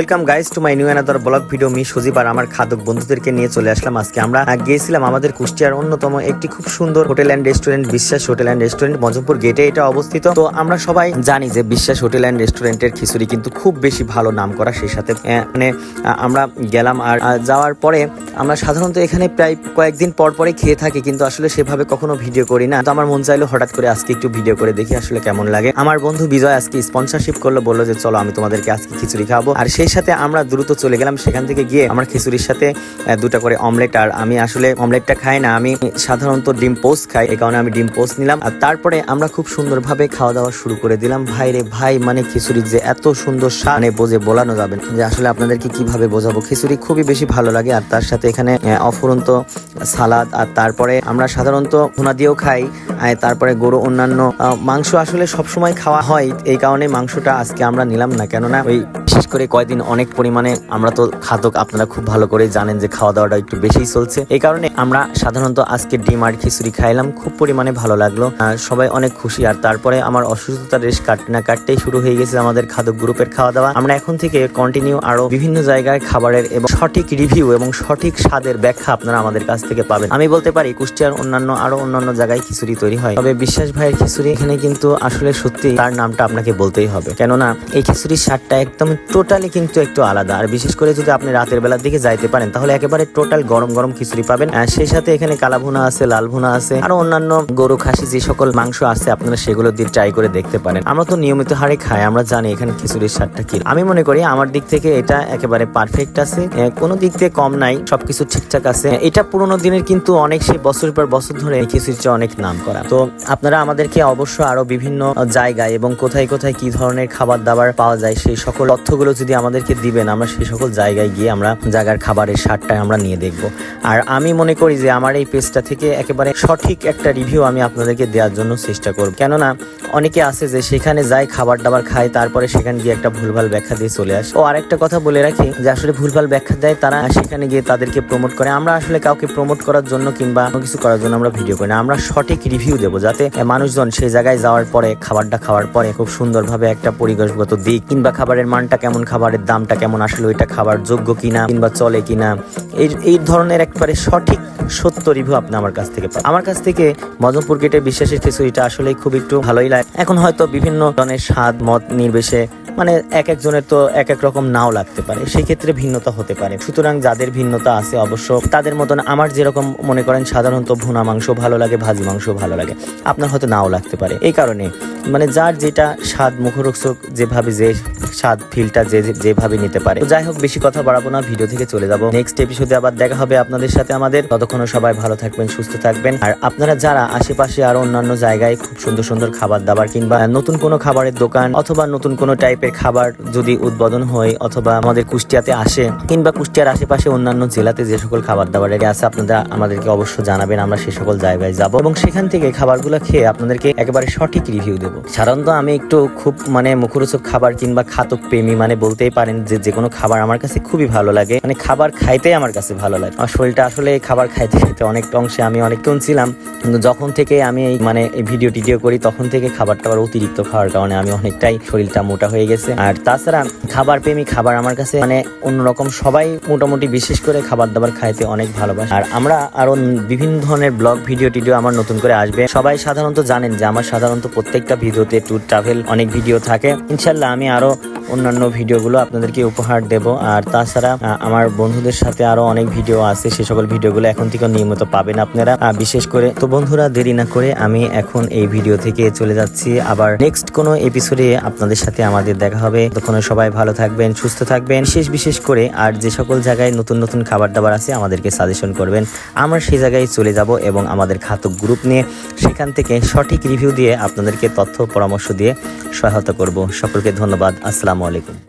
Welcome guys to my new another blog video me Sajib আর আমার খাদক বন্ধুদেরকে নিয়ে চলে আসলাম। আজকে আমরা গিয়েছিলাম আমাদের কুষ্টিয়ার অন্যতম একটি খুব সুন্দর hotel and restaurant Biswas hotel and restaurant Majampur গেটে এটা অবস্থিত। তো আমরা সবাই জানি যে বিশ্বাস হোটেল অ্যান্ড রেস্টুরেন্টের খিচুড়ি কিন্তু খুব বেশি ভালো নাম করা সেই সাথে মানে আমরা গেলাম আর যাওয়ার পরে আমরা সাধারণত এখানে প্রায় কয়েকদিন পর পরে খেয়ে থাকি, কিন্তু আসলে সেভাবে কখনো ভিডিও করি না। তো আমার মন চাইলো হঠাৎ করে আজকে একটু ভিডিও করে দেখি আসলে কেমন লাগে। আমার বন্ধু বিজয় আজকে স্পন্সরশিপ করল, বলল যে, চলো, আমি তোমাদেরকে আজকে খিচুড়ি খাব আর সেই সাথে আমরা দ্রুত চলে গেলাম, সেখান থেকে গিয়ে আমার খিচুড়ির সাথে দুটা করে অমলেট আর আমি আসলে অমলেটটা খাই না, আমি সাধারণত ডিম পোস্ট খাই এই কারণে আমি ডিম পোস্ট নিলাম। আর তারপরে আমরা খুব সুন্দরভাবে খাওয়া দাওয়া শুরু করে দিলাম। ভাই রে ভাই মানে খিচুড়ির যে এত সুন্দর স্বাদ মানে বোঝে বোলানো যাবে যে আসলে আপনাদেরকে কীভাবে বোঝাবো? খিচুড়ি খুবই বেশি ভালো লাগে, আর তার সাথে এখানে অফুরন্ত সালাদ, আর তারপরে আমরা সাধারণত ভুনা দিয়েও খাই তারপরে গরু অন্যান্য মাংস আসলে সবসময় খাওয়া হয়, এই কারণে মাংসটা আজকে আমরা নিলাম না। কেননা ওই বিশেষ করে কয়দিন অনেক পরিমাণে আমরা তো খাদক আপনারা খুব ভালো করে জানেন যে খাওয়া দাওয়াটা একটু বেশি চলছে। এই কারণে আমরা সাধারণত আজকে ডিম আর খিচুড়ি খাইলাম, খুব পরিমাণে ভালো লাগল সবাই অনেক খুশি। আর তারপরে আমার অসুস্থতার রেশ কাটতে না কাটতেই শুরু হয়ে গেছে আমাদের খাদক গ্রুপের খাওয়া দাওয়া। আমরা এখন থেকে কন্টিনিউ আরও বিভিন্ন জায়গায় খাবারের এবং সঠিক রিভিউ এবং সঠিক স্বাদের ব্যাখ্যা আপনারা আমাদের কাছ থেকে পাবেন। আমি বলতে পারি, কুষ্টিয়ার অন্যান্য আরও অন্যান্য জায়গায় খিচুড়ি তৈরি হয়। তবে বিশ্বাস ভাইয়ের খিচুড়ি এখানে কিন্তু আসলে সত্যি তার নামটা আপনাকে বলতেই হবে। কেননা এই খিচুড়ির স্বাদটা একদম টোটালি কিন্তু একটু আলাদা। আর বিশেষ করে যদি আপনি রাতের বেলার দিকে যাইতে পারেন, তাহলে একেবারে টোটাল গরম গরম খিচুড়ি পাবেন। সেই সাথে এখানে কালা ভুনা আছে লাল ভুনা আছে, আরও অন্যান্য গরু, খাসি যে সকল মাংস আছে, আপনারা সেগুলো দিয়ে ট্রাই করে দেখতে পারেন। আমরা তো নিয়মিত হারে খাই, আমরা জানি এখানে খিচুড়ির স্বাদটা কি। আমি মনে করি আমার দিক থেকে এটা একেবারে পারফেক্ট আছে। কোনো দিক থেকে কম নাই সবকিছু ঠিকঠাক আছে। এটা পুরোনো দিনের কিন্তু অনেক সেই বছর পর বছর ধরে এই খিচুড়িটা অনেক নাম করা তো আপনারা আমাদেরকে অবশ্য আরও বিভিন্ন জায়গায় এবং কোথায় কোথায় কি ধরনের খাবার দাবার পাওয়া যায়, সেই সকল তথ্যগুলো যদি আমাদেরকে দিবেন, আমরা সেই সকল জায়গায় গিয়ে আমরা জায়গার খাবারের স্বাদটা আমরা নিয়ে দেখব। আর আমি মনে করি যে আমার এই পেজটা থেকে একেবারে সঠিক একটা রিভিউ আমি আপনাদেরকে দেওয়ার জন্য চেষ্টা করব। কেননা অনেকে আছে যে সেখানে যায় খাবার দাবার খায়, তারপরে সেখানে গিয়ে একটা ভুলভাল ব্যাখ্যা দিয়ে চলে আসে। ও আরেকটা কথা বলে রাখি, যে আসলে ভুলভাল ব্যাখ্যা দেয়, তারা সেখানে গিয়ে তাদেরকে প্রমোট করে, আমরা আসলে কাউকে প্রমোট করার জন্য কিংবা কোনো কিছু করার জন্য আমরা ভিডিও করি না। আমরা সঠিক রিভিউ দেবো যাতে মানুষজন সেই জায়গায় যাওয়ার পরে, খাবারটা খাওয়ার পরে খুব সুন্দরভাবে একটা পরিবেশগত দিক কিংবা খাবারের মানটা কেমন, খাবারের দামটা কেমন, আসলে ওইটা খাবার যোগ্য কিনা কিংবা চলে কিনা, এই এই ধরনের একবারে সঠিক সত্য রিভিউ আপনি আমার কাছ থেকে পাবেন আমার কাছ থেকে মজমপুর গেটের বিশ্বাসের খিচুড়িটা আসলে খুব একটু ভালোই লাগে। এখন হয়তো বিভিন্ন ধরনের স্বাদ, মত নির্বিশে মানে এক একজনের তো এক এক রকম নাও লাগতে পারে। সেই ক্ষেত্রে ভিন্নতা হতে পারে। সুতরাং যাদের ভিন্নতা আছে অবশ্য তাদের মতন আমার যেরকম মনে করেন সাধারণত ভুনা মাংস ভালো লাগে, ভাজি মাংস ভালো লাগে, আপনার হয়তো নাও লাগতে পারে। এই কারণে মানে যার যেটা স্বাদ মুখরোচক, যেভাবে যে স্বাদ ফিলটা যে- যেভাবে নিতে পারে। যাই হোক, বেশি কথা বাড়াবো না, ভিডিও থেকে চলে যাব। নেক্সট এপিসোডে আবার দেখা হবে আপনাদের সাথে আমাদের। ততক্ষণ সবাই ভালো থাকবেন, সুস্থ থাকবেন। আর আপনারা যারা আশেপাশে আর অন্যান্য জায়গায় খুব সুন্দর সুন্দর খাবার দাবার কিংবা নতুন কোনো খাবারের দোকান অথবা নতুন কোনো টাইপের খাবার যদি উদ্বোধন হয় অথবা আমাদের কুষ্টিয়াতে আসে কিংবা কুষ্টিয়ার আশেপাশে অন্যান্য জেলাতে যে সকল খাবার দাবার আছে, আপনারা আমাদেরকে অবশ্য জানাবেন, আমরা সে সকল জায়গায় যাব এবং সেখান থেকে খাবারগুলো খেয়ে আপনাদেরকে একেবারে সঠিক রিভিউ দেবো। সাধারণত আমি একটু খুব মানে মুখরোচক খাবার কিংবা খাতক প্রেমী মানে বলতেই পারেন যে যে কোনো খাবার আমার কাছে খুবই ভালো লাগে। মানে খাবার খাইতেই আমার কাছে ভালো লাগে। আমার শরীরটা আসলে খাবার খাইতে খাইতে অনেকটা অংশে আমি অনেকক্ষণ ছিলাম। কিন্তু যখন থেকে আমি এই মানে এই ভিডিও টিডিও করি, তখন থেকে খাবার টাবার অতিরিক্ত খাওয়ার কারণে আমি অনেকটাই শরীরটা মোটা হয়ে গেছে। আর তাছাড়া খাবার প্রেমী খাবার আমার কাছে মানে অন্যরকম সবাই মোটামুটি বিশেষ করে খাবার দাবার খাইতে অনেক ভালোবাসে। আর আমরা আরও বিভিন্ন ধরনের ব্লগ ভিডিও টিডিও আমার নতুন করে আসবে। সবাই সাধারণত জানেন যে আমার সাধারণত প্রত্যেকটা ভিডিওতে ট্যুর ট্রাভেল অনেক ভিডিও থাকে। ইনশাল্লাহ আমি আরও অন্যান্য ভিডিওগুলো আপনাদেরকে উপহার দেব। আর তাছাড়া আমার বন্ধুদের সাথে আরও অনেক ভিডিও আছে। সে সকল ভিডিওগুলো এখন থেকে নিয়মিত পাবেন আপনারা। বিশেষ করে, তো বন্ধুরা, দেরি না করে আমি এখন এই ভিডিও থেকে চলে যাচ্ছি। আবার নেক্সট কোনো এপিসোডে আপনাদের সাথে আমাদের দেখা হবে। তখন সবাই ভালো থাকবেন, সুস্থ থাকবেন। বিশেষ বিশেষ করে, আর যে সকল জায়গায় নতুন নতুন খাবার দাবার আছে, আমাদেরকে সাজেশন করবেন। আমরা সেই জায়গায় চলে যাব এবং আমাদের খাতক গ্রুপ নিয়ে সেখান থেকে সঠিক রিভিউ দিয়ে আপনাদেরকে তথ্য পরামর্শ দিয়ে সহায়তা করব। সকলকে ধন্যবাদ। আসসালামু আলাইকুম।